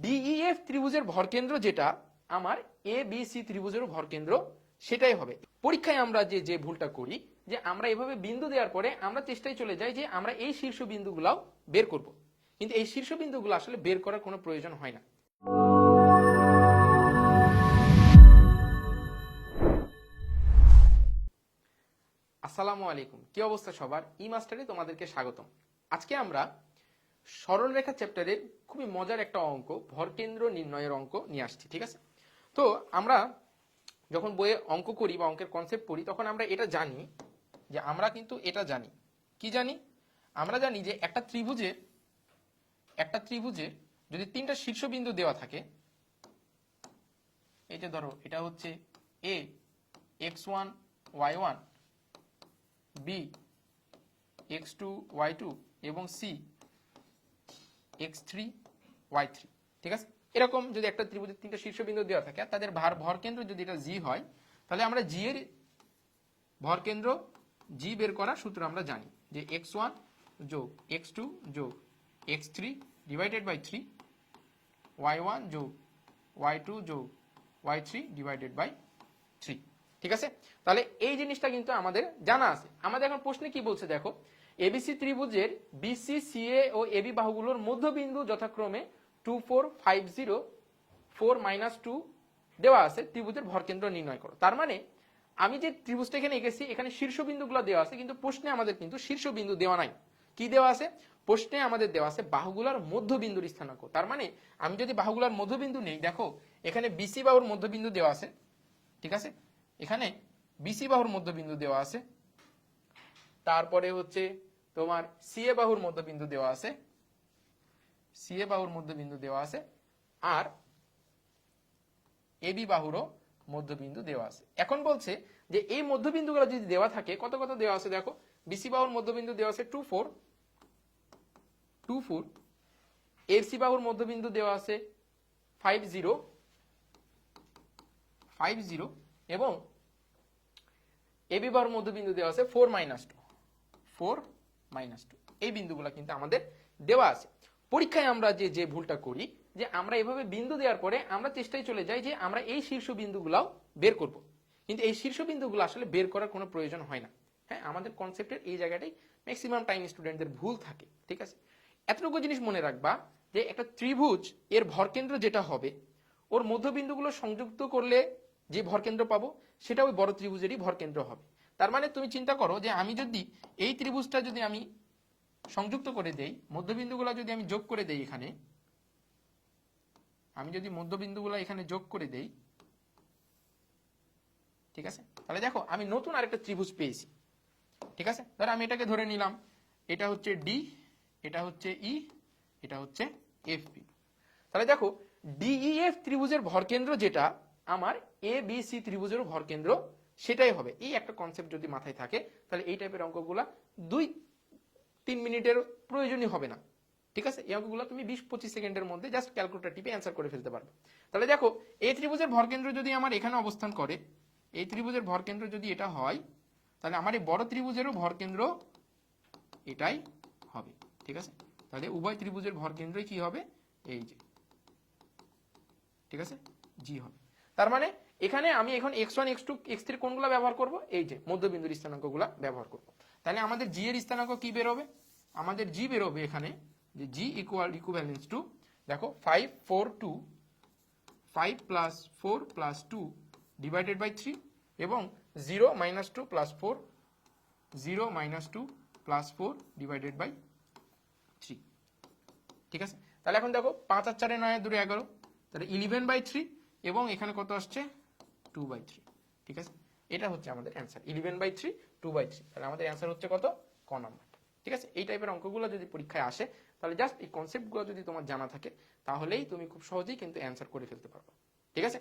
DEF ত্রিভুজের ভরকেন্দ্র যেটা, আমার এ বি সি ত্রিভুজের ভরকেন্দ্র সেটাই হবে। পরীক্ষায় আমরা যে যে ভুলটা করি, যে আমরা এভাবে বিন্দু দেওয়ার পরে আমরা চেষ্টায় চলে যাই যে আমরা এই শীর্ষ বিন্দুগুলাও বের করব। কিন্তু এই শীর্ষ বিন্দুগুলো আসলে বের করার কোনো প্রয়োজন হয় না। আসসালামু আলাইকুম। কি অবস্থা সবার? ই মাস্টারে তোমাদেরকে স্বাগতম। আজকে আমরা সরলরেখা চ্যাপ্টারের খুবই মজার একটা অঙ্ক ভরকেন্দ্র নির্ণয়ের অঙ্ক নিয়ে আসছি, ঠিক আছে? তো আমরা যখন বইয়ে অঙ্ক করি বা অঙ্কের কনসেপ্ট পড়ি, তখন আমরা এটা জানি যে আমরা কিন্তু এটা জানি। কি জানি? আমরা জানি যে একটা ত্রিভুজে একটা ত্রিভুজে যদি তিনটা শীর্ষবিন্দু দেওয়া থাকে, এই যে ধরো, এটা হচ্ছে A x one y one B x two y two এবং C x three y three ঠিক আছে? এরকম যদি একটা ত্রিভুজের তিনটা শীর্ষবিন্দু দেওয়া থাকে, তাদের ভার ভরকেন্দ্র যদি এটা জি হয়, তাহলে আমরা জি এর ভরকেন্দ্র জি বের করার সূত্র আমরা জানি যে এক্স ওয়ান যোগ এক্স টু যোগ x three divided by three y one যোগ ওয়াই টু যোগ y three divided by three ঠিক আছে? তাহলে এই জিনিসটা কিন্তু আমাদের জানা আছে। আমাদের এখন প্রশ্নে কি বলছে দেখো? এবিসি ত্রিভুজের বিসি সিএ ও এবি বাহুগুলোর মধ্যবিন্দু যথাক্রমে two four five zero four minus two দেওয়া আছে, ত্রিভুজের ভরকেন্দ্র নির্ণয় করো। তার মানে আমি যে ত্রিভুজটা এখানে এঁকেছি, এখানে শীর্ষবিন্দুগুলো দেওয়া আছে, কিন্তু প্রশ্নে আমাদের কিন্তু শীর্ষবিন্দু দেওয়া নাই। কি দেওয়া আছে? প্রশ্নে আমাদের দেওয়া আছে বাহুগুলার মধ্যবিন্দুর স্থানাঙ্ক। তার মানে আমি যদি বাহুগুলার মধ্যবিন্দু নেই, দেখো, এখানে বিসি বাহুর মধ্যবিন্দু দেওয়া আছে, ঠিক আছে? এখানে বিসি বাহুর মধ্যবিন্দু দেওয়া আছে তারপরে হচ্ছে তোমার সিএ বাহুর মধ্যবিন্দু দেওয়া আছে। সিএ বাহুর মধ্যবিন্দু দেওয়া আছে আর এবি বাহুরও মধ্যবিন্দু দেওয়া আছে। এখন বলছে যে এই মধ্যবিন্দুগুলো যদি দেওয়া থাকে, কত কত দেওয়া আছে দেখো? বিসি বাহুর মধ্যবিন্দু দেওয়া আছে two four two four FC বাহুর মধ্যবিন্দু দেওয়া আছে ফাইভ জিরো ফাইভ জিরো, এবং এবি বাহুর মধ্যবিন্দু দেওয়া আছে four minus two. Four minus two. এই বিন্দুগুলো কিন্তু আমাদের দেওয়া আছে। পরীক্ষায় আমরা যে যে ভুলটা করি, যে আমরা এভাবে বিন্দু দেওয়ার পরে আমরা চেষ্টায় চলে যাই যে আমরা এই শীর্ষ বিন্দুগুলাও বের করব। কিন্তু এই শীর্ষ বিন্দুগুলো আসলে বের করার কোনো প্রয়োজন হয় না। হ্যাঁ আমাদের কনসেপ্টের এই জায়গাটাই ম্যাক্সিমাম টাইম স্টুডেন্টদের ভুল থাকে, ঠিক আছে? এতটুকু জিনিস মনে রাখবা যে একটা ত্রিভুজ, এর ভরকেন্দ্র যেটা হবে, ওর মধ্যবিন্দুগুলো সংযুক্ত করলে যে ভরকেন্দ্র পাবো, সেটা ওই বড় ত্রিভুজেরই ভরকেন্দ্র হবে। তার মানে তুমি চিন্তা করো যে আমি যদি এই ত্রিভুজটা যদি আমি সংযুক্ত করে দেই, মধ্যবিন্দুগুলো যদি আমি যোগ করে দেই এখানে, আমি যদি মধ্যবিন্দুগুলো এখানে যোগ করে দেই, ঠিক আছে? তাহলে দেখো, আমি নতুন আরেকটা ত্রিভুজ পেয়েছি, ঠিক আছে? ধরো আমি এটাকে ধরে নিলাম, এটা হচ্ছে ডি এটা হচ্ছে ই এটা হচ্ছে এফ বি তাহলে দেখো ডিইএফ ত্রিভুজের ভরকেন্দ্র যেটা, আমার এ বি সি ত্রিভুজের ভরকেন্দ্র সেটাই হবে। এই একটা কনসেপ্ট যদি মাথায় থাকে, তাহলে এই টাইপের অঙ্কগুলা দুই তিন মিনিটের প্রয়োজনই হবে না। ঠিক আছে? এই অঙ্কগুলো তুমি বিশ পঁচিশ সেকেন্ডের মধ্যে জাস্ট ক্যালকুলেটার টিপে অ্যান্সার করে ফেলতে পারবে। তাহলে দেখো এই ত্রিভুজের ভরকেন্দ্র যদি আমার এখানে অবস্থান করে এই ত্রিভুজের ভরকেন্দ্র যদি এটা হয়, তাহলে আমার এই বড় ত্রিভুজেরও ভরকেন্দ্র এটাই হবে। ঠিক আছে? তাহলে উভয় ত্রিভুজের ভরকেন্দ্রই কি হবে? এই যে। ঠিক আছে? জি হবে। তার মানে এখানে আমি এখন x one x two x three কোনগুলো ব্যবহার করব? এই যে মধ্যবিন্দুর স্থানাঙ্কগুলো ব্যবহার করব। তাহলে আমাদের জি এর স্থানাঙ্ক কি বেরোবে? আমাদের জি বেরোবে এখানে যে জি ইকুয়াল ইকুভ্যালেন্স টু দেখো five four two five plus four plus two divided by three এবং zero minus two plus four zero minus two plus four divided by three ঠিক আছে? তাহলে এখন দেখো, পাঁচ আর চারে নয়, দূরে এগারো। তাহলে ইলেভেন বাই থ্রি এবং এখানে কত আসছে? টু বাই থ্রি ঠিক আছে? এটা হচ্ছে আমাদের answer eleven by three two by three তাহলে আমাদের অ্যান্সার হচ্ছে কত? ক নম্বর ঠিক আছে? এই টাইপের অঙ্কগুলো যদি পরীক্ষায় আসে, তাহলে জাস্ট এই কনসেপ্টগুলো যদি তোমার জানা থাকে, তাহলেই তুমি খুব সহজেই কিন্তু অ্যান্সার করে ফেলতে পারবে, ঠিক আছে?